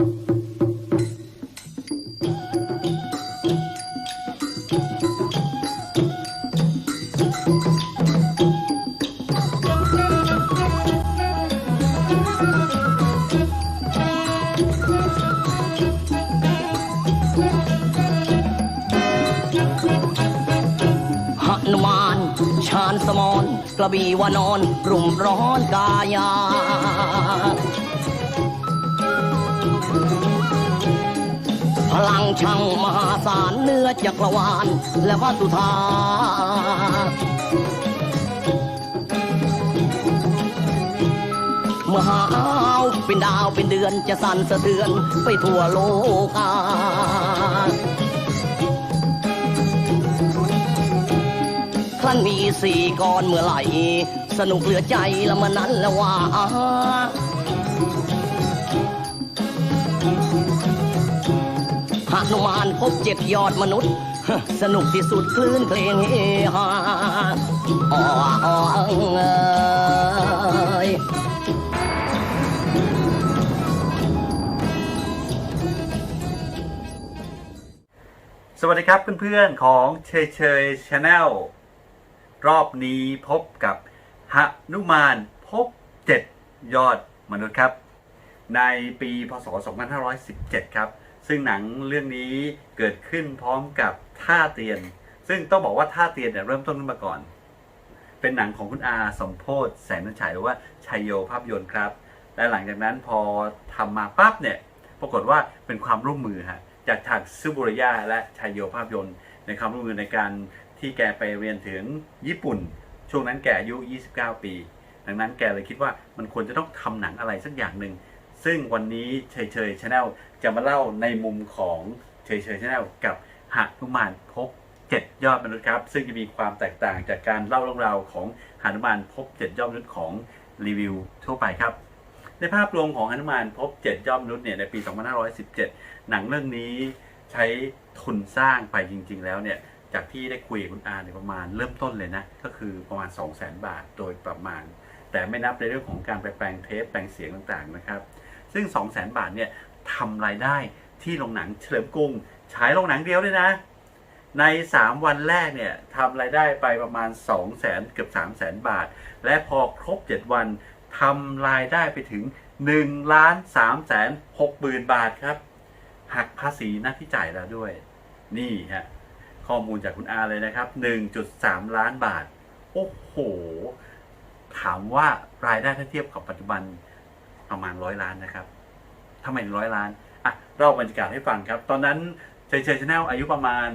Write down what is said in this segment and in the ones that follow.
หนุมานชาญสมรกระบี่วานอน รุ่มร้อนกายา ลังช่างมหาศาลเนื้อจักรวาลและวัตุธาเมื่อหาวเป็นดาวเป็นเดือนจะสั่นสะเทือนไปทั่วโลกาครั้นมีสี่ก้อนเมื่อไหร่สนุกเหลือใจละมันนั้นล้วว่า หนุมานพบเจ็ดยอดมนุษย์ สนุกที่สุดคลื่นเพลงเฮฮาอ๋ออ๋อเอ้ยสวัสดีครับเพื่อนๆของเชยเชยชาแนลรอบนี้พบกับหนุมานพบ7ยอดมนุษย์ครับ ในปีพศ 2517 ครับ ซึ่งหนังเรื่องนี้เกิดขึ้นพร้อมกับท่าเตียน ซึ่งต้องบอกว่าท่าเตียนเนี่ยเริ่มต้นขึ้นมาก่อน เป็นหนังของคุณอาสมโพศแสงนันฉายหรือว่าชัยโยภาพยนตร์ครับ และหลังจากนั้นพอทำมาปั๊บเนี่ยปรากฏว่าเป็นความร่วมมือฮะจากทางซูบุริยาและชัยโยภาพยนตร์ ในความร่วมมือในการที่แกไปเรียนถึงญี่ปุ่น ช่วงนั้นแกอายุ 29 ปี ดังนั้นแกเลยคิดว่ามันควรจะต้องทำหนังอะไรสักอย่างหนึ่ง ซึ่งวันนี้เฉยเฉยชาแนลจะมาเล่าในมุมของเฉยเฉยชาแนลกับหนุมานพบ7ยอดมนุษย์ครับ ซึ่งจะมีความแตกต่างจากการเล่าเรื่องราวของหนุมานพบ7ยอดมนุษย์ของรีวิวทั่วไปครับ ในภาพรวมของหนุมานพบ7ยอดมนุษย์เนี่ยในปี 2517 หนังเรื่องนี้ใช้ทุนสร้างไปจริง ๆ แล้วเนี่ยจากที่ได้คุยกับคุณอาเนี่ยประมาณเริ่มต้นเลยนะ ก็คือประมาณ 2 0 0 0 0 0 บาทโดยประมาณ แต่ไม่นับในเรื่องของการไปแปลงเทปแปลงเสียงต่างๆนะครับ ซึ่ง 2 0 0 0 0 0บาทเนี่ยทำรายได้ที่โรงหนังเฉลิมกรุงฉายโรงหนังเดียวเลยนะ ใน 3 วันแรกเนี่ยทำรายได้ไปประมาณ 2 0 0 0 0 0เกือบ3 0 0 0 0 0บาท และพอครบ 7 วันทำรายได้ไปถึง1ล้าน3แสน6หมื่นบาทครับ หักภาษีหน้าที่จ่ายแล้วด้วย นี่ฮะข้อมูลจากคุณอาเลยนะครับ 1.3 ล้านบาท โอ้โห ถามว่ารายได้ถ้าเทียบกับปัจจุบัน ประมาณร้อยล้านนะครับทำไมร้อยล้านอะเล่าบรรยากาศให้ฟังครับ ตอนนั้นเฉยเฉยชาแนลอายุประมาณ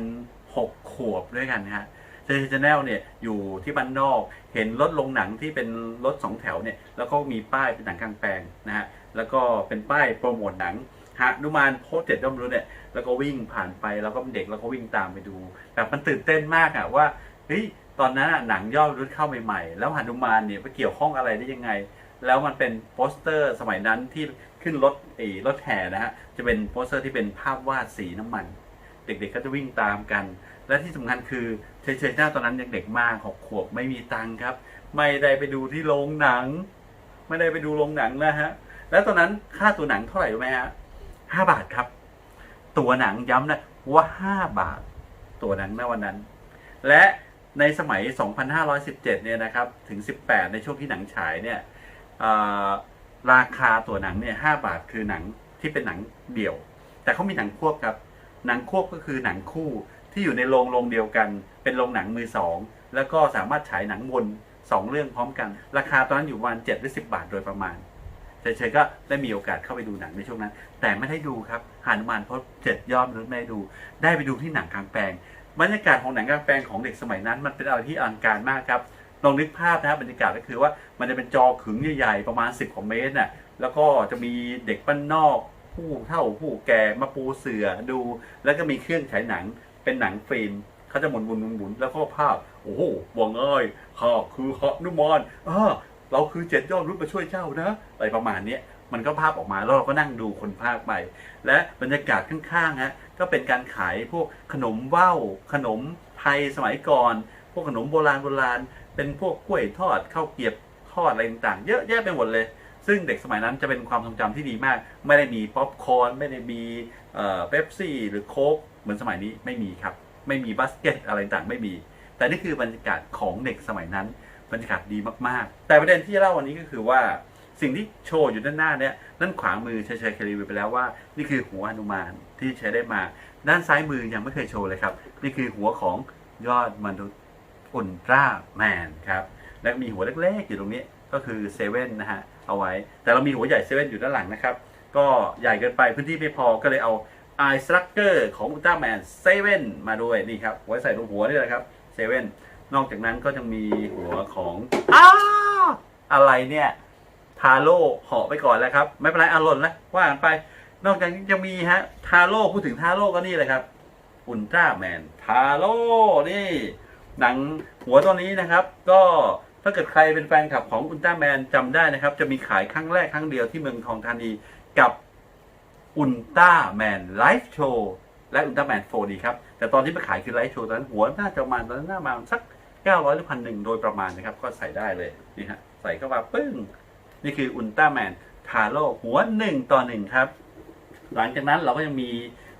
6 ขวบด้วยกันนะฮะเฉยเฉยชาแนลเนี่ยอยู่ที่บ้านนอกเห็นรถลงหนังที่เป็นรถสองแถวเนี่ยแล้วก็มีป้ายเป็นหนังกลางแปลงนะฮะแล้วก็เป็นป้ายโปรโมทหนังฮะนุมานโพสเจ็ดย่อมรู้เนี่ยแล้วก็วิ่งผ่านไปแล้วก็เป็นเด็กแล้วก็วิ่งตามไปดูแบบมันตื่นเต้นมากอะว่าเฮ้ยตอนนั้นอะหนังย่อมรุ่นเข้าใหม่ๆแล้วหนุมานเนี่ยไปเกี่ยวข้องอะไรได้ยังไง แล้วมันเป็นโปสเตอร์สมัยนั้นที่ขึ้นรถไอ้รถแห่นะฮะจะเป็นโปสเตอร์ที่เป็นภาพวาดสีน้ำมัน เด็กๆก็จะวิ่งตามกัน และที่สำคัญคือเฉยๆหน้าตอนนั้นยังเด็กมากหกขวบไม่มีตังค์ครับ ไม่ได้ไปดูที่โรงหนัง ไม่ได้ไปดูโรงหนังนะฮะแล้วตอนนั้นค่าตัวหนังเท่าไหร่รู้ไหมฮะห้าบาทครับ ตัวหนังย้ำนะว่าห้าบาท ตัวหนังในวันนั้น และในสมัย 2517 เนี่ยนะครับ ถึง 18 ในช่วงที่หนังฉายเนี่ย ราคาตัวหนังเนี่ย5บาทคือหนังที่เป็นหนังเดี่ยว แต่เขามีหนังควบครับ หนังควบก็คือหนังคู่ที่อยู่ในโรงโรงเดียวกัน เป็นโรงหนังมือสองแล้วก็สามารถฉายหนังวนสองเรื่องพร้อมกัน ราคาตอนนั้นอยู่ประมาณ7หรือ10บาทโดยประมาณเฉยๆก็ได้มีโอกาสเข้าไปดูหนังในช่วงนั้น แต่ไม่ได้ดูครับหานุมานเพราะเจ็ดยอดนุษย์ไม่ได้ดู ได้ไปดูที่หนังกลางแปลงบรรยากาศของหนังกลางแปลงของเด็กสมัยนั้น มันเป็นอะไรที่อลังการมากครับ ลองนึกภาพนะครับบรรยากาศก็คือว่ามันจะเป็นจอขึงใหญ่ๆประมาณ 10กว่าเมตรน่ะแล้วก็จะมีเด็กบ้านนอกผู้เฒ่าผู้แก่มาปูเสื่อดู แล้วก็มีเครื่องฉายหนังเป็นหนังฟิล์มเขาจะหมุนหมุนหมุนมนแล้วก็ภาพ โอ้โหวังเอ้ยข้าคือหนุมานอ่าเราคือเจ็ดยอดรุดมาช่วยเจ้านะอะไรประมาณนี้มันก็ภาพออกมาแล้วเราก็นั่งดูคนภาคไป และบรรยากาศข้างๆฮะก็เป็นการขายพวกขนมว่าวขนมไทยสมัยก่อน พวกขนมโบราณโบราณ เป็นพวกกล้วยทอดข้าวเกรียบทอดอะไรต่างๆ เยอะแยะไปหมดเลย ซึ่งเด็กสมัยนั้นจะเป็นความทรงจำที่ดีมาก ไม่ได้มีป๊อปคอร์นไม่ได้มีเอ่อเป๊ปซี่หรือโค้กเหมือนสมัยนี้ไม่มีครับ ไม่มีบาสเกตอะไรต่างๆไม่มี แต่นี่คือบรรยากาศของเด็กสมัยนั้นบรรยากาศดีมากๆ แต่ประเด็นที่จะเล่าวันนี้ก็คือว่าสิ่งที่โชว์อยู่ด้านหน้าเนี่ยนั่นขวามือเฉยๆเคยรีวิวไปแล้วว่า นี่คือหัวอนุมานที่ใช้ได้มา ด้านซ้ายมือยังไม่เคยโชว์เลยครับ นี่คือหัวของยอดมนุษย์ อุลตร้าแมนครับ แล้วมีหัวเล็กๆอยู่ตรงนี้ก็คือเซเว่นนะฮะเอาไว้ แต่เรามีหัวใหญ่เซเว่นอยู่ด้านหลังนะครับ ก็ใหญ่เกินไปพื้นที่ไม่พอก็เลยเอา i s t r u c t u r ของอุลตร้าแมนเซเว่นมาด้วยนี่ครับไว้ใส่ตรงหัวนี่แหละครับเซเว่นนอกจากนั้นก็ยังมีหัวของอ้าอะไรเนี่ยทาโร่เหาะไปก่อนแล้วครับ ไม่เป็นไรอารมณ์นะว่ากันไป นอกจากนี้ยังมีฮะทาโร่พูดถึงทาโร่ก็นี่เลยครับอุลตร้าแมนทาโร่นี่ หนังหัวตัวนี้นะครับ ก็ถ้าเกิดใครเป็นแฟนคลับของอุลตร้าแมนจำได้นะครับ จะมีขายครั้งแรกครั้งเดียวที่เมืองทองธานีกับอุลตร้าแมนไลฟ์โชว์และอุลตร้าแมน 4D ครับ แต่ตอนที่ไปขายคือไลฟ์โชว์ตอนนั้นหัวน่าจะมาตอนนั้นน่ามาสัก900หรือพันหนึ่งโดยประมาณนะครับ ก็ใส่ได้เลยนี่ฮะใส่เข้ามาปึ้ง นี่คืออุลตร้าแมนทาโร่หัวหนึ่งต่อหนึ่งครับ หลังจากนั้นเราก็ยังมี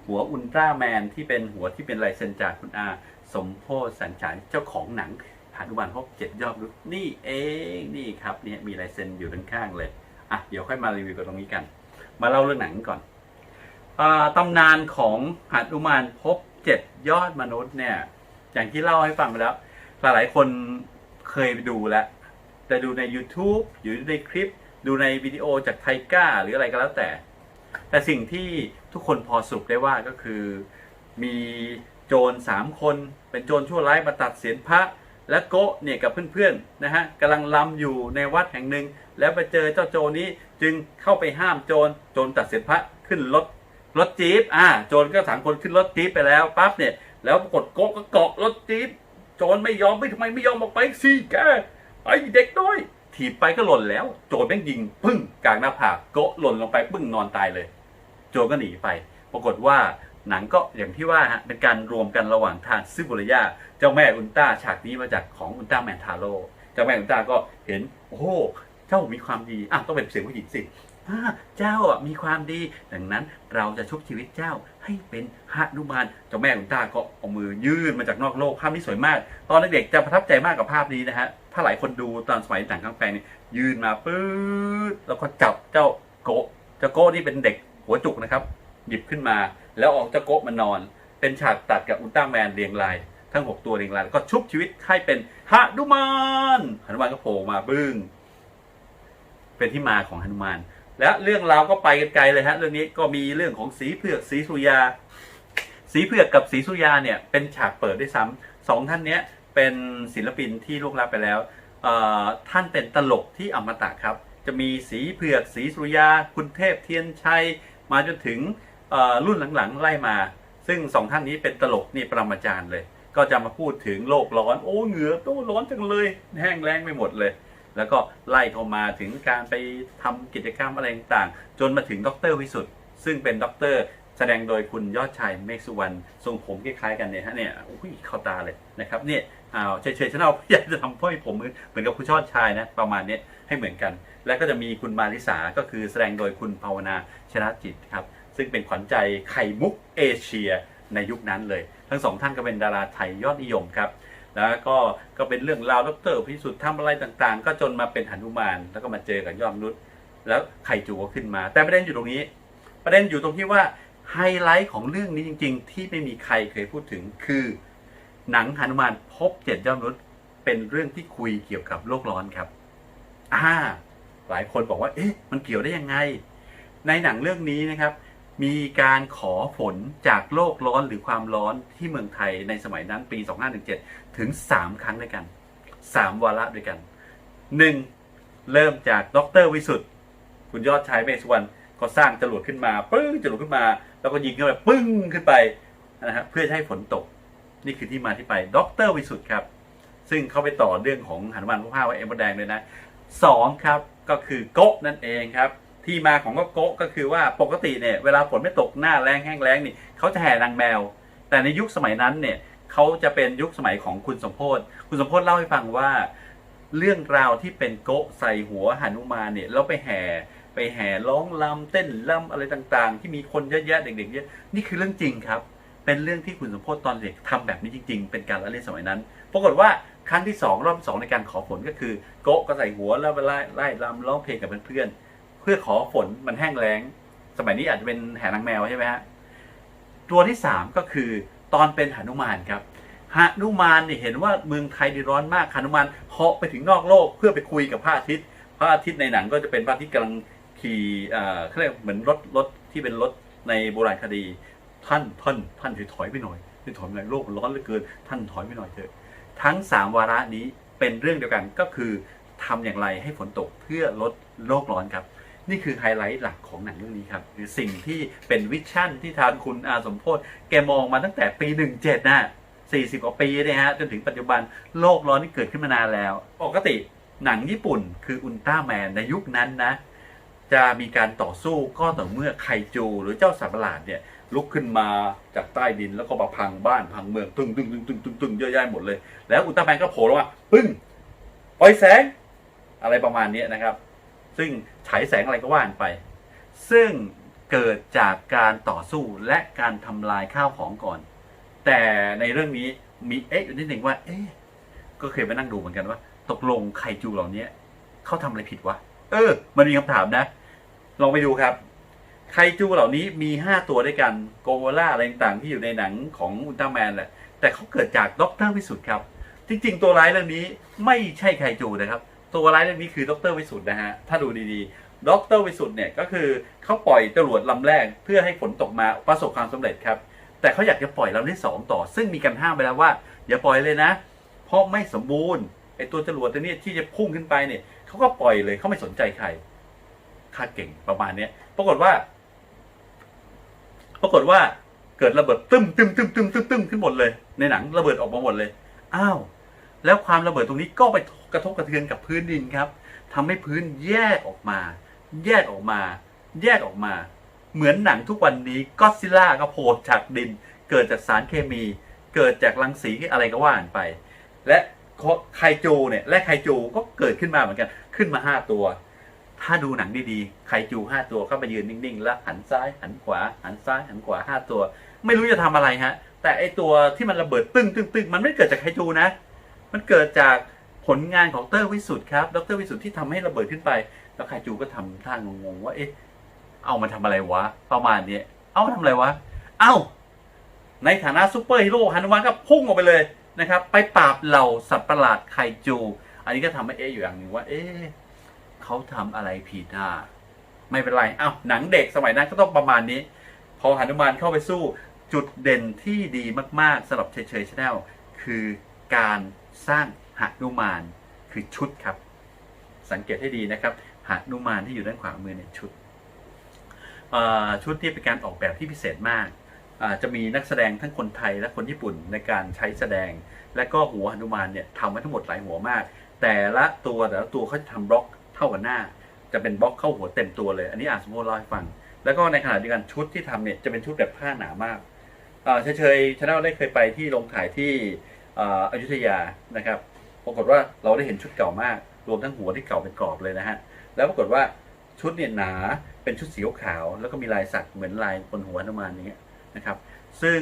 หัวอุลตร้าแมนที่เป็นหัวที่เป็นลายเซ็นจากคุณอา สมโพธสัญจารเจ้าของหนังหานุมานพบเจ็ดยอดมนุษย์นี่เองนี่ครับเนี่ยมีลายเซ็นอยู่ด้านข้างเลยอะเดี๋ยวค่อยมารีวิวกันตรงนี้กัน มาเล่าเรื่องหนังก่อนอตำนานของหานุมานพบเจ็ดยอดมนุษย์เนี่ย อย่างที่เล่าให้ฟังไปแล้ว หลายๆคนเคยไปดูแล้วแต่ดูใน YouTube อยู่ในคลิป ดูในวิดีโอจากไทก้าหรืออะไรก็แล้วแต่ แต่สิ่งที่ทุกคนพอสุปได้ว่าก็คือมี โจรสามคน เป็นโจรชั่วร้ายมาตัดเศียรพระ และโกะเนี่ยกับเพื่อนๆนะฮะกำลังลำอยู่ในวัดแห่งหนึ่ง แล้วไปเจอเจ้าโจรนี้จึงเข้าไปห้ามโจรโจรตัดเศียรพระขึ้นรถรถจี๊ปอ่าโจรก็สามคนขึ้นรถจี๊ปไปแล้วปั๊บเนี่ยแล้วปรากฏโกะก็เกาะรถจี๊ปโจรไม่ยอมไม่ทำไมไม่ยอมออกไปสิแกไอ้เด็กน้อยถีบไปก็หล่นแล้ว โจรแม่งยิงปึ้งกลางหน้าผากโกะหล่นลงไปปึ้งนอนตายเลย โจรก็หนีไป ปรากฏว่า หนังก็อย่างที่ว่าฮะเป็นการรวมกันระหว่างทางซิบุริยาเจ้าแม่อุลตร้าฉากนี้มาจากของอุลตร้าแมนทาโร่เจ้าแม่อุลตร้าก็เห็นโอ้โหเจ้ามีความดีอะต้องเป็นเสียงผู้หญิงสิเจ้าอะมีความดี ดังนั้นเราจะชุบชีวิตเจ้าให้เป็นหนุมานเจ้าแม่อุลตร้าก็เอามือยื่นมาจากนอกโลกภาพนี้สวยมาก ตอนเด็กๆจะประทับใจมากกับภาพนี้นะฮะถ้าหลายคนดูตอนสมัยหนังกลางแปลงนี่ยยืนมาปื๊ดแล้วก็จับเจ้าโกเจ้าโกนี่เป็นเด็กหัวจุกนะครับ หยิบขึ้นมา แล้วเอาเจ้าโกะมานอน เป็นฉากตัดกับอุลตร้าแมนเรียงราย ทั้ง 6 ตัวเรียงรายแล้วก็ชุบชีวิตให้เป็นหนุมานหนุมานก็โผล่มาบึ้งเป็นที่มาของหนุมาน และเรื่องราวก็ไปกันไกลเลยฮะเรื่องนี้ก็มีเรื่องของสีเผือกสีสุยา สีเผือกกับสีสุยาเนี่ยเป็นฉากเปิดด้วยซ้ำสองท่านเนี้ยเป็นศิลปินที่ล่วงลับไปแล้วเอ่อท่านเป็นตลกที่อมตะครับ จะมีสีเผือกสีสุริยา คุณเทพเทียนชัย มาจนถึง รุ่นหลังๆไล่มา ซึ่งสองท่านนี้เป็นตลกนี่ปรมาจารย์เลย ก็จะมาพูดถึงโลกร้อน โอ้เหงื่อโต้ร้อนจังเลย แห้งแล้งไปหมดเลย แล้วก็ไล่เข้ามาถึงการไปทำกิจกรรมอะไรต่างๆ จนมาถึงดรวิสุทธ์ซึ่งเป็นด็อกเตอร์แสดงโดยคุณยอดชายเมฆสุวรรณทรงผมคล้ายๆกันเนี่ยฮะเนี่ยอุ้ยเข้าตาเลยนะครับเนี่ยอ้าวเฉยๆฉันเอาอยากจะทำพ่อยผมเหมือนกับคุณยอดชายนะประมาณนี้ให้เหมือนกัน แล้วก็จะมีคุณมาริสาก็คือแสดงโดยคุณภาวนาชนะจิตครับ ซึ่งเป็นขวัญใจไข่มุกเอเชียในยุคนั้นเลย ทั้งสองท่านก็เป็นดาราไทยยอดนิยมครับ แล้วก็ก็เป็นเรื่องราวดรพิสุทธิ์ทำอะไรต่างๆ ก็จนมาเป็นหนุมาน แล้วก็มาเจอกับยอดมนุษย์ แล้วไข่จูก็ขึ้นมา แต่ประเด็นอยู่ตรงนี้ ประเด็นอยู่ตรงที่ว่าไฮไลท์ของเรื่องนี้จริง ๆ ที่ไม่มีใครเคยพูดถึงคือ หนังหนุมานพบเจ็ดยอดมนุษย์เป็นเรื่องที่คุยเกี่ยวกับโลกร้อนครับอ่าหลายคนบอกว่า เอ๊ะ มันเกี่ยวได้ยังไง ในหนังเรื่องนี้นะครับ มีการขอฝนจากโลกร้อนหรือความร้อนที่เมืองไทยในสมัยนั้นปี 2517 ถึง 3 ครั้งด้วยกัน 3 วาระด้วยกัน 1. เริ่มจากดรวิสุทธ์คุณยอดชายเมสุวรรณก็สร้างจรวดขึ้นมาปึ้งจรวดขึ้นมา แล้วก็ยิงขึ้นไปปึ้งขึ้นไปนะฮะเพื่อให้ฝนตก นี่คือที่มาที่ไปดรวิสุทธ์ครับ ซึ่งเขาไปต่อเรื่องของหนุมานพระผ้าไว้เอ็มบแดงเลยนะสองครับก็คือโกะนั่นเองครับ ที่มาของก็โกะก็คือว่าปกติเนี่ยเวลาฝนไม่ตกหน้าแรงแห้งแล้งนี่เขาจะแห่นางแมว แต่ในยุคสมัยนั้นเนี่ยเขาจะเป็นยุคสมัยของคุณสมโพศคุณสมโพศเล่าให้ฟังว่า เรื่องราวที่เป็นโกะใส่หัวหนุมานเนี่ยแล้วไปแห่ไปแห่ร้องลำเต้นลำอะไรต่างๆ ที่มีคนเยอะแยะเด็กๆเยอะนี่คือเรื่องจริงครับ เป็นเรื่องที่คุณสมโพศตอนเด็กทำแบบนี้จริง ๆ เป็นการละเล่นสมัยนั้นปรากฏว่าครั้งที่สองรอบที่สองในการขอฝนก็คือ โกะก็ใส่หัวแล้วไปไล่ไล่ลำร้องเพลงกับเพื่อนๆ พื่อขอฝนมันแห้งแล้ง สมัยนี้อาจจะเป็นแหนางแมวใช่ไหมฮะตัวที่สามก็คือตอนเป็นหนุมานครับหนุมานเนี่ยเห็นว่าเมืองไทยดีร้อนมากหนุมานเหาะไปถึงนอกโลกเพื่อไปคุยกับพระอาทิตย์พระอาทิตย์ในหนังก็จะเป็นพระอาทิตย์กำลังขี่เอ่อเขาเรียกเหมือนรถรถที่เป็นรถในโบราณคดี ท่านท่านท่านช่วยถอยไปหน่อยช่วยถอยไปหน่อยโลกร้อนเหลือเกิน ท่านถอยไปหน่อยเถอะทั้งสามวาระนี้เป็นเรื่องเดียวกันก็คือทำอย่างไรให้ฝนตกเพื่อลดโลกร้อนครับ นี่คือไฮไลท์หลักของหนังเรื่องนี้ครับหรือสิ่งที่เป็นวิชั่นที่ทางคุณอาสมโพศแกมองมาตั้งแต่ปี 17นะ40 กว่าปีนี่ยฮะ จนถึงปัจจุบันโลกร้อนที่เกิดขึ้นมานานแล้ว ปกติหนังญี่ปุ่นคืออุลตร้าแมนในยุคนั้นนะ จะมีการต่อสู้ก็ต่อเมื่อไคจูหรือเจ้าสัตว์ประหลาดเนี่ย ลุกขึ้นมาจากใต้ดินแล้วก็มาพังบ้านพังเมืองตึงตึงตึงตึงตึงตึงเยอะแยะหมดเลย แล้วอุลตร้าแมนก็โผล่ลงมาปึ้งปล่อยแสง อะไรประมาณนี้นะครับ ซึ่งฉายแสงอะไรก็ว่านไป ซึ่งเกิดจากการต่อสู้และการทำลายข้าวของก่อน แต่ในเรื่องนี้มีเอ๊ะอยู่นิดหนึ่งว่า เอ๊ะก็เคยไปนั่งดูเหมือนกันว่า ตกลงไคจูเหล่านี้เขาทำอะไรผิดวะ เออ มันมีคำถามนะ ลองไปดูครับ ไคจูเหล่านี้มี5ตัวด้วยกัน โกโวล่าอะไรต่างๆที่อยู่ในหนังของอุลตร้าแมนแหละ แต่เขาเกิดจากด็อกเตอร์วิสุทธิ์ครับ จริง ๆ ตัวร้ายเรื่องนี้ไม่ใช่ไคจูนะครับ ตัวร้ายเรื่องนี้คือด็อกเตอร์วิสุทธ์นะฮะ ถ้าดูดีๆด็อกเตอร์วิสุทธ์เนี่ยก็คือเขาปล่อยจรวดลำแรกเพื่อให้ฝนตกมาประสบความสำเร็จครับ แต่เขาอยากจะปล่อยลำที่สองต่อ ซึ่งมีการห้ามไปแล้วว่า อย่าปล่อยเลยนะ เพราะไม่สมบูรณ์ไอตัวจรวดตัวนี้ที่จะพุ่งขึ้นไปเนี่ยเขาก็ปล่อยเลยเขาไม่สนใจใครค่าเก่งประมาณเนี้ยปรากฏว่า ปรากฏว่าเกิดระเบิดตึ้มตึ้มตึ้มตึ้มตึ้มตึ้มขึ้นหมดเลย ในหนังระเบิดออกมาหมดเลย อ้าว แล้วความระเบิดตรงนี้ก็ไปกระทบกระเทือนกับพื้นดินครับทำให้พื้นแยกออกมา แยกออกมา แยกออกมา เหมือนหนังทุกวันนี้ก็ซิล่าก็โผล่จากดิน เกิดจากสารเคมี เกิดจากรังสีอะไรก็ว่ากันไป และไคจูเนี่ยและไคจูก็เกิดขึ้นมาเหมือนกัน ขึ้นมาห้าตัว ถ้าดูหนังดีๆไคจูห้าตัวก็ไปยืนนิ่งๆ แล้วหันซ้ายหันขวา หันซ้ายหันขวาห้าตัว ไม่รู้จะทำอะไรฮะ แต่ไอตัวที่มันระเบิดตึ้งตึ้งตึ้งมันไม่เกิดจากไคจูนะ มันเกิดจากผลงานของเตอร์วิสุทธ์ครับ ดรวิสุทธ์ที่ทำให้ระเบิดขึ้นไป แล้วไคจูก็ทำท่างงๆว่า เอ๊ะ เอามาทำอะไรวะ ประมาณนี้ เอามาทำอะไรวะ เอ้า ในฐานะซูเปอร์ฮีโร่ฮานุมานก็พุ่งออกไปเลยนะครับ ไปปราบเหล่าสัตว์ประหลาดไคจู อันนี้ก็ทำให้เอ๊ะอยู่อย่างหนึ่งว่า เอ๊ะเขาทำอะไรผิดอะไม่เป็นไร เอ้า หนังเด็กสมัยนั้นก็ต้องประมาณนี้ พอฮานุมานเข้าไปสู้ จุดเด่นที่ดีมาก ๆสำหรับเฉยๆชาแนลคือการ สร้างหนุมานคือชุดครับ สังเกตให้ดีนะครับหนุมานที่อยู่ด้านขวามือเนี่ยชุดชุดที่เป็นการออกแบบที่พิเศษมากจะมีนักแสดงทั้งคนไทยและคนญี่ปุ่นในการใช้แสดง และก็หัวหนุมานเนี่ยทำไว้ทั้งหมดหลายหัวมาก แต่ละตัวแต่ละตัวเขาจะทำบล็อกเท่ากับหน้า จะเป็นบล็อกเข้าหัวเต็มตัวเลย อันนี้อาสมมติเล่าให้ฟัง แล้วก็ในขณะเดียวกันชุดที่ทำเนี่ยจะเป็นชุดแบบผ้าหนามากเฉยๆชาแนลได้เคยไปที่โรงถ่ายที่ อ่ออยุธยานะครับ ปรากฏว่าเราได้เห็นชุดเก่ามาก รวมทั้งหัวที่เก่าเป็นกรอบเลยนะฮะ แล้วปรากฏว่าชุดเนี่ยหนาเป็นชุดสีขาว แล้วก็มีลายสักเหมือนลายบนหัวหนุมานอย่างเงี้ยนะครับ ซึ่ง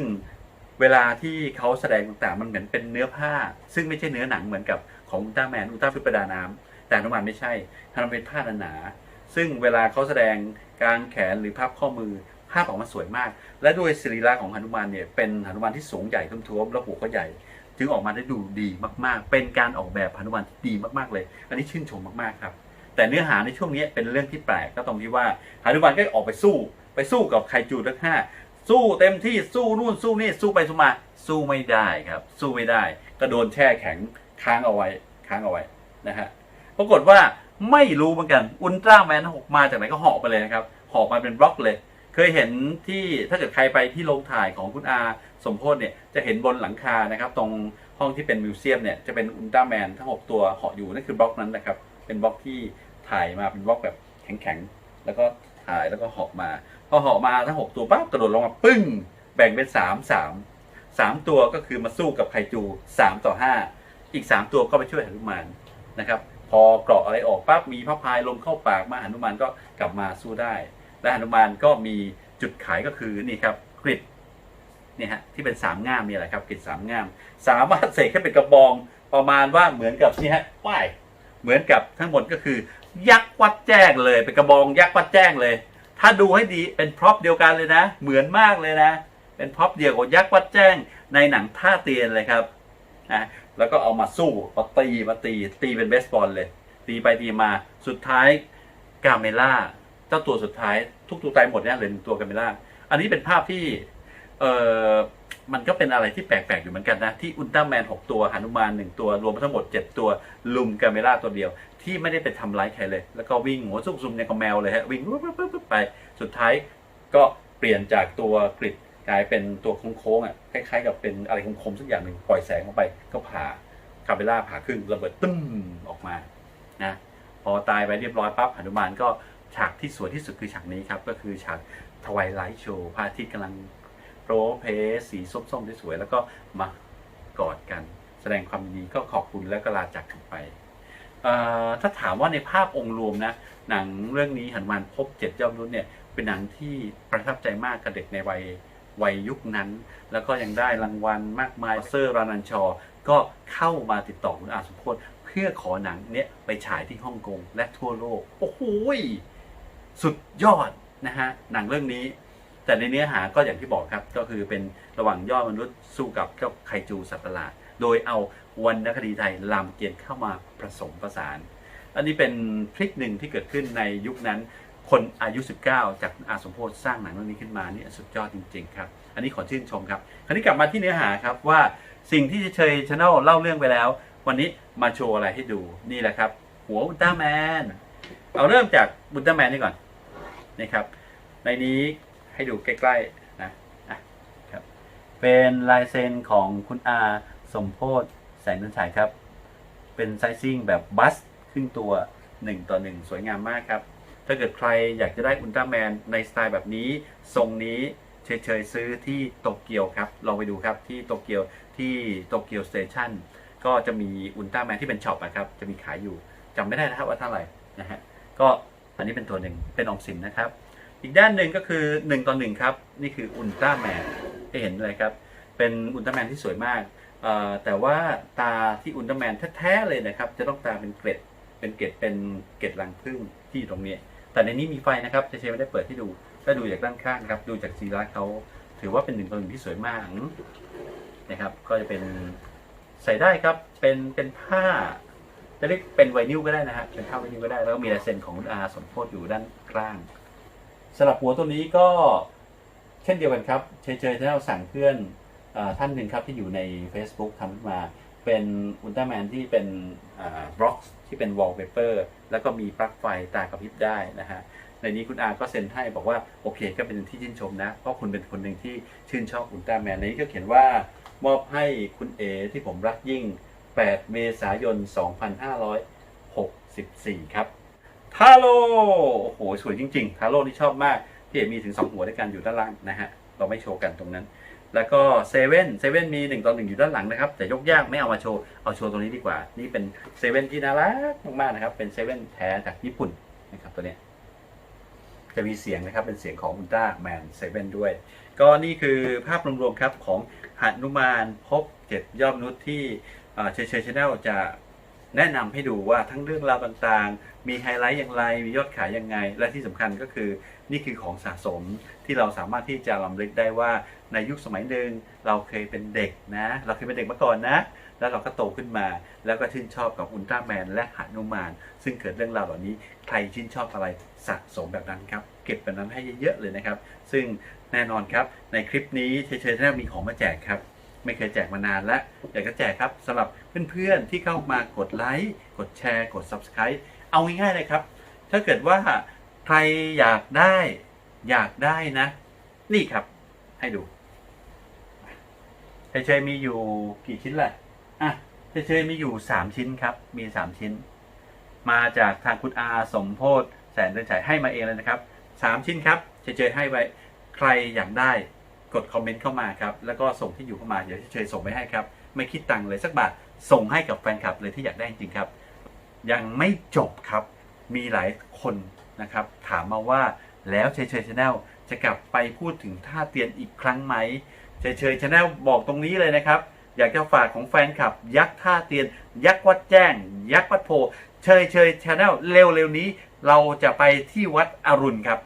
เวลาที่เขาแสดงต่างๆมันเหมือนเป็นเนื้อผ้า ซึ่งไม่ใช่เนื้อหนังเหมือนกับของอุลตร้าแมนอุลตร้าฟิปประดาน้ำแต่หนุมานไม่ใช่ทำเป็นผ้าหนาๆซึ่งเวลาเขาแสดงกลางแขนหรือพับข้อมือภาพออกมาสวยมาก และด้วยสรีระของหนุมานเนี่ยเป็นหนุมานที่สูงใหญ่ท้วมๆแล้วหัวก็ใหญ่ จึงออกมาได้ดูดีมาก ๆ เป็นการออกแบบหนุมานที่ดีมากๆเลย อันนี้ชื่นชมมากๆครับ แต่เนื้อหาในช่วงนี้เป็นเรื่องที่แปลกก็ตรงที่ว่าหนุมานก็ออกไปสู้ไปสู้กับไคจูทั้งห้าสู้เต็มที่สู้นู่นสู้นี่สู้ไปสู้มาสู้ไม่ได้ครับ สู้ไม่ได้ ก็โดนแช่แข็งค้างเอาไว้ค้างเอาไว้นะฮะปรากฏว่าไม่รู้เหมือนกันอุลตร้าแมนหกมาจากไหนก็หาะไปเลยนะครับหาะมาเป็นบล็อกเลย เคยเห็นที่ถ้าเกิดใครไปที่โรงถ่ายของคุณอาสมโพศเนี่ยจะเห็นบนหลังคานะครับ ตรงห้องที่เป็นมิวเซียมเนี่ยจะเป็นอุลตร้าแมนทั้ง 6 ตัวเหาะอยู่นั่นคือบล็อกนั้นนะครับ เป็นบล็อกที่ถ่ายมาเป็นบล็อกแบบแข็งๆ แล้วก็ถ่ายแล้วก็เหาะมา พอเหาะมาทั้ง 6 ตัวปั๊บกระโดดลงมาปึ้ง แบ่งเป็น 3 3 3 ตัวก็คือมาสู้กับไคจู 3 ต่อ 5 อีก 3 ตัวก็ไปช่วยหนุมานนะครับ พอเกราะอะไรออกปั๊บมีพระพายลมเข้าปากมาหนุมานก็กลับมาสู้ได้ และหนุมานก็มีจุดขายก็คือนี่ครับกริดนี่ฮะที่เป็นสามง่ามนี่แหละครับกริดสามง่าม สามารถเสกให้เป็นกระบองประมาณว่าเหมือนกับนี่ฮะป้ายเหมือนกับทั้งหมดก็คือ ยักษ์วัดแจ้งเลยเป็นกระบองยักษ์วัดแจ้งเลย ถ้าดูให้ดีเป็นพร็อพเดียวกันเลยนะ เหมือนมากเลยนะ เป็นพร็อพเดียวกับยักษ์วัดแจ้งในหนังท่าเตียนเลยครับนะแล้วก็เอามาสู้มาตีมาตีตีเป็นเบสบอลเลย ตีไปตีมาสุดท้ายกาเมล่า เจ้าตัวสุดท้ายทุกตัวตายหมดเนี่ยเหลือหนึ่งตัวกาเมล่าอันนี้เป็นภาพที่เออมันก็เป็นอะไรที่แปลกๆอยู่เหมือนกันนะ ที่อุลตร้าแมน 6 ตัวหนุมาน 1 ตัว รวมทั้งหมด 7 ตัวลุมกาเมล่าตัวเดียว ที่ไม่ได้ไปทำร้ายใครเลย แล้วก็วิ่งหัวซุกซุมอย่างกับแมวเลยฮะ วิ่งปุ๊บปุ๊บปุ๊บปุ๊บไป สุดท้ายก็เปลี่ยนจากตัวกริดกลายเป็นตัวโค้งๆอะคล้ายๆกับเป็นอะไรคมๆสักอย่างหนึ่งปล่อยแสงออกไป ก็ผ่ากาเมล่าผ่าครึ่งระเบิดตึ้มออกมานะพอตายไปเรียบร้อยปั๊บหนุมานก็ ฉากที่สวยที่สุดคือฉากนี้ครับ ก็คือฉากทวายไลท์โชว์พระอาทิตย์กำลังโปรเพสสีส้มๆที่สวย แล้วก็มากอดกัน แสดงความยินดีก็ขอบคุณแล้วก็ลาจากกันไปถ้าถามว่าในภาพองค์รวมนะหนังเรื่องนี้หันมานพบเจ็ดยอดมนุษย์เนี่ยเป็นหนังที่ประทับใจมากกับเด็กในวัยวัยยุคนั้น แล้วก็ยังได้รางวัลมากมายเซอร์รานันชอ ก็เข้ามาติดต่อคุณอาสมพจน์เพื่อขอหนังเนี้ยไปฉายที่ฮ่องกงและทั่วโลก โอ้โห สุดยอดนะฮะหนังเรื่องนี้ แต่ในเนื้อหาก็อย่างที่บอกครับก็คือเป็นระหว่างยอดมนุษย์สู้กับเจ้าไคจูสัตว์ประหลาด โดยเอาวรรณคดีไทยรามเกียรติ์เข้ามาผสมผสาน อันนี้เป็นพลิกหนึ่งที่เกิดขึ้นในยุคนั้น คนอายุ 19 จากอาสมโพธิสร้างหนังเรื่องนี้ขึ้นมานี่สุดยอดจริง ๆ ครับ อันนี้ขอชื่นชมครับ คราวนี้กลับมาที่เนื้อหาครับว่าสิ่งที่เชยชาแนลเล่าเรื่องไปแล้ว วันนี้มาโชว์อะไรให้ดูนี่แหละครับ หัวอุลตร้าแมนเอาเริ่มจากอุลตร้าแมนนี่ก่อน นี่ครับ ในนี้ให้ดูใกล้ๆนะอะครับ เป็นลายเซ็นของคุณอาสมโพธแสงเดือนฉายครับ เป็นไซซิ่งแบบบัสครึ่งตัว 1 ต่อ 1 สวยงามมากครับ ถ้าเกิดใครอยากจะได้อุลตร้าแมนในสไตล์แบบนี้ ทรงนี้เฉยๆซื้อที่โตเกียวครับ ลองไปดูครับที่โตเกียวที่โตเกียวสเตชันก็จะมีอุลตร้าแมนที่เป็นช็อปนะครับ จะมีขายอยู่จำไม่ได้นะครับว่าเท่าไหร่นะฮะ ก็ อันนี้เป็นตัวหนึ่งเป็นออมสินนะครับ อีกด้านหนึ่งก็คือ1ต่อ1ครับนี่คืออุลตร้าแมนเห็นเลยครับเป็นอุลตร้าแมนที่สวยมากแต่ว่าตาที่อุลตร้าแมนแท้ๆเลยนะครับ จะต้องตาเป็นเกล็ดเป็นเกล็ดเป็นเกล็ดรังผึ้งที่ตรงนี้ แต่ในนี้มีไฟนะครับเชเชไม่ได้เปิดให้ดูถ้าดูจากด้านข้างครับดูจากซีรัสเขาถือว่าเป็นหนึ่งตัวหนึ่งที่สวยมากนะครับ ก็จะเป็นใส่ได้ครับเป็นเป็นผ้า จะเรียกเป็นไวนิลก็ได้นะฮะเป็นผ้าวไวนิลก็ได้แล้วก็มีลายเซ็นของคุณอาสมโพธอยู่ด้านข้างสำหรับหัวตัวนี้ก็เช่นเดียวกันครับเฉยๆที่เราสั่งเพื่อนอท่านหนึ่งครับที่อยู่ใน Facebook ทำขึ้นมาเป็นอุลตร้าแมนที่เป็นบล็อกที่เป็นวอลเปเปอร์แล้วก็มีปลั๊กไฟตากระพริบได้นะฮะในนี้คุณอาก็เซ็นให้บอกว่าโอเคก็เป็นที่ชื่นชมนะ เพราะคุณเป็นคนหนึ่งที่ชื่นชอบอุลตร้าแมนในนี้ก็เขียนว่ามอบให้คุณเอที่ผมรักยิ่ง 8 เมษายน 2564 ครับทาโร่โอ้โห สวยจริงๆทาโร่ที่ชอบมากที่เห็นมีถึง 2 หัวด้วยกันอยู่ด้านล่างนะฮะ เราไม่โชว์กันตรงนั้น แล้วก็เซเว่นเซเว่นมี1ต่อ1อยู่ด้านหลังนะครับ แต่ยกยากไม่เอามาโชว์ เอาโชว์ตรงนี้ดีกว่า นี่เป็นเซเว่นที่น่ารักมากๆนะครับ เป็นเซเว่นแท้จากญี่ปุ่นนะครับตัวเนี้ยจะมีเสียงนะครับเป็นเสียงของอุลตร้าแมนเซเว่นด้วย ก็นี่คือภาพรวมๆครับของหนุมานพบเจ็ดยอดมนุษย์ที่ เชยเชยชาแนลจะแนะนำให้ดูว่าทั้งเรื่องราวต่างๆ มีไฮไลท์อย่างไร มียอดขายยังไง และที่สำคัญก็คือนี่คือของสะสมที่เราสามารถที่จะลำลึกได้ว่าในยุคสมัยหนึ่งเราเคยเป็นเด็กนะ เราเคยเป็นเด็กมาก่อนนะ แล้วเราก็โตขึ้นมา แล้วก็ชื่นชอบกับอุลตร้าแมนและหนุมาน ซึ่งเกิดเรื่องราวเหล่านี้ใครชื่นชอบอะไรสะสมแบบนั้นครับ เก็บแบบนั้นให้เยอะๆเลยนะครับ ซึ่งแน่นอนครับในคลิปนี้เชยเชยชแนลมีของมาแจกครับ ไม่เคยแจกมานานแล้วอยากจะแจกครับสำหรับเพื่อนๆที่เข้ามากดไลค์กดแชร์กด Subscribe เอาง่ายๆเลยครับ ถ้าเกิดว่าใครอยากได้อยากได้นะ นี่ครับ ให้ดูเฉยๆมีอยู่กี่ชิ้นแหละอะเฉยๆมีอยู่3ชิ้นครับ มี3ชิ้น มาจากทางคุณอาสมโพธแสนเดินฉายให้มาเองเลยนะครับ3ชิ้นครับเฉยๆให้ไว้ใครอยากได้ กดคอมเมนต์เข้ามาครับ แล้วก็ส่งที่อยู่เข้ามา เดี๋ยวเฉยๆส่งไปให้ครับ ไม่คิดตังค์เลยสักบาท ส่งให้กับแฟนคลับเลยที่อยากได้จริงครับ ยังไม่จบครับ มีหลายคนนะครับ ถามมาว่าแล้วเฉยเฉยชาแนลจะกลับไปพูดถึงท่าเตียนอีกครั้งไหมเฉยเฉยชาแนลบอกตรงนี้เลยนะครับ อยากจะฝากของแฟนคลับ ยักษ์ท่าเตียน ยักษ์วัดแจ้ง ยักษ์วัดโพเชยเชยชาแนลเร็วๆนี้ เราจะไปที่วัดอรุณครับ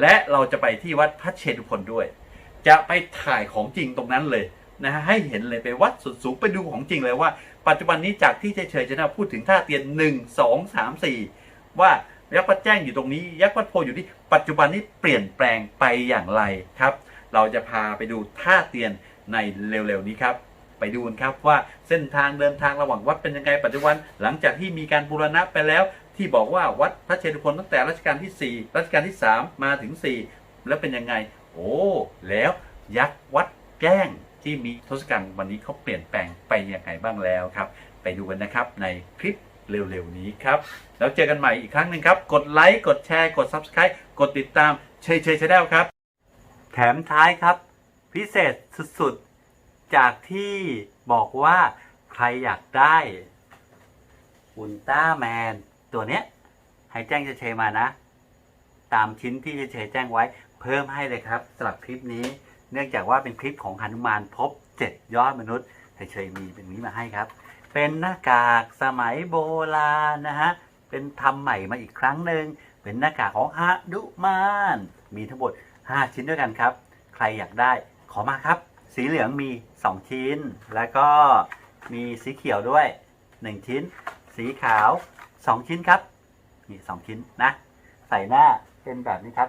และเราจะไปที่วัดพระเชตุพนด้วย จะไปถ่ายของจริงตรงนั้นเลยนะฮะให้เห็นเลยไปวัดสุดสูงไปดูของจริงเลยว่า ปัจจุบันนี้จากที่เฉยๆจะนะพูดถึงท่าเตียนหนึ่งสองสามสี่ว่ายักษ์วัดแจ้งอยู่ตรงนี้ ยักษ์วัดโพอยู่ที่ปัจจุบันนี้เปลี่ยนแปลงไปอย่างไรครับ เราจะพาไปดูท่าเตียนในเร็วๆนี้ครับ ไปดูกันครับว่าเส้นทางเดินทางระหว่างวัดเป็นยังไงปัจจุบัน หลังจากที่มีการบูรณะไปแล้ว ที่บอกว่าวัดพระเชตุพนตั้งแต่รัชกาลที่ 4 รัชกาลที่ 3 มาถึง 4 แล้วเป็นยังไง โอ้ แล้วยักษ์วัดแก้งที่มีทศกัณฐ์วันนี้เขาเปลี่ยนแปลงไปยังไงบ้างแล้วครับ ไปดูกันนะครับในคลิปเร็วๆนี้ครับ แล้วเจอกันใหม่อีกครั้งหนึ่งครับ กดไลค์กดแชร์กด Subscribe กดติดตามเชยเชยชาแนลครับ แถมท้ายครับ พิเศษสุดๆ จากที่บอกว่าใครอยากได้อุลตร้าแมนตัวเนี้ยให้แจ้งเฉยๆมานะ ตามชิ้นที่เฉยๆแจ้งไว้ เพิ่มให้เลยครับสำหรับคลิปนี้ เนื่องจากว่าเป็นคลิปของหนุมานพบเจ็ดยอดมนุษย์เฉยๆมีเป็นนี้มาให้ครับ เป็นหน้ากากสมัยโบราณนะฮะเป็นทำใหม่มาอีกครั้งหนึ่งเป็นหน้ากากของฮนุมานมีทั้งหมด5 ชิ้นด้วยกันครับ ใครอยากได้ขอมาครับ สีเหลืองมี 2 ชิ้น แล้วก็มีสีเขียวด้วย 1 ชิ้น สีขาว 2 ชิ้นครับนี่สองชิ้นนะ ใส่หน้าเป็นแบบนี้ครับ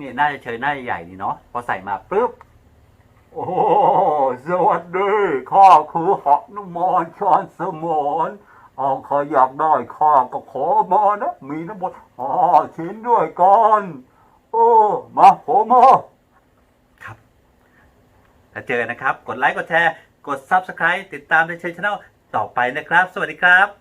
นี่หน้าจะเฉยหน้าใหญ่ดีเนาะพอใส่มาปุ๊บโอ้สวัสดีข้าคือหอกนุมานชอนสมอนเอาใครอยากได้ข้าก็ขอมานะมีทั้งหมดห้าชิ้นด้วยกันโอ้มาผมมาครับแล้วเจอกันนะครับ กดไลค์กดแชร์ กด Subscribe ติดตามในชนช n แนลต่อไปนะครับ สวัสดีครับ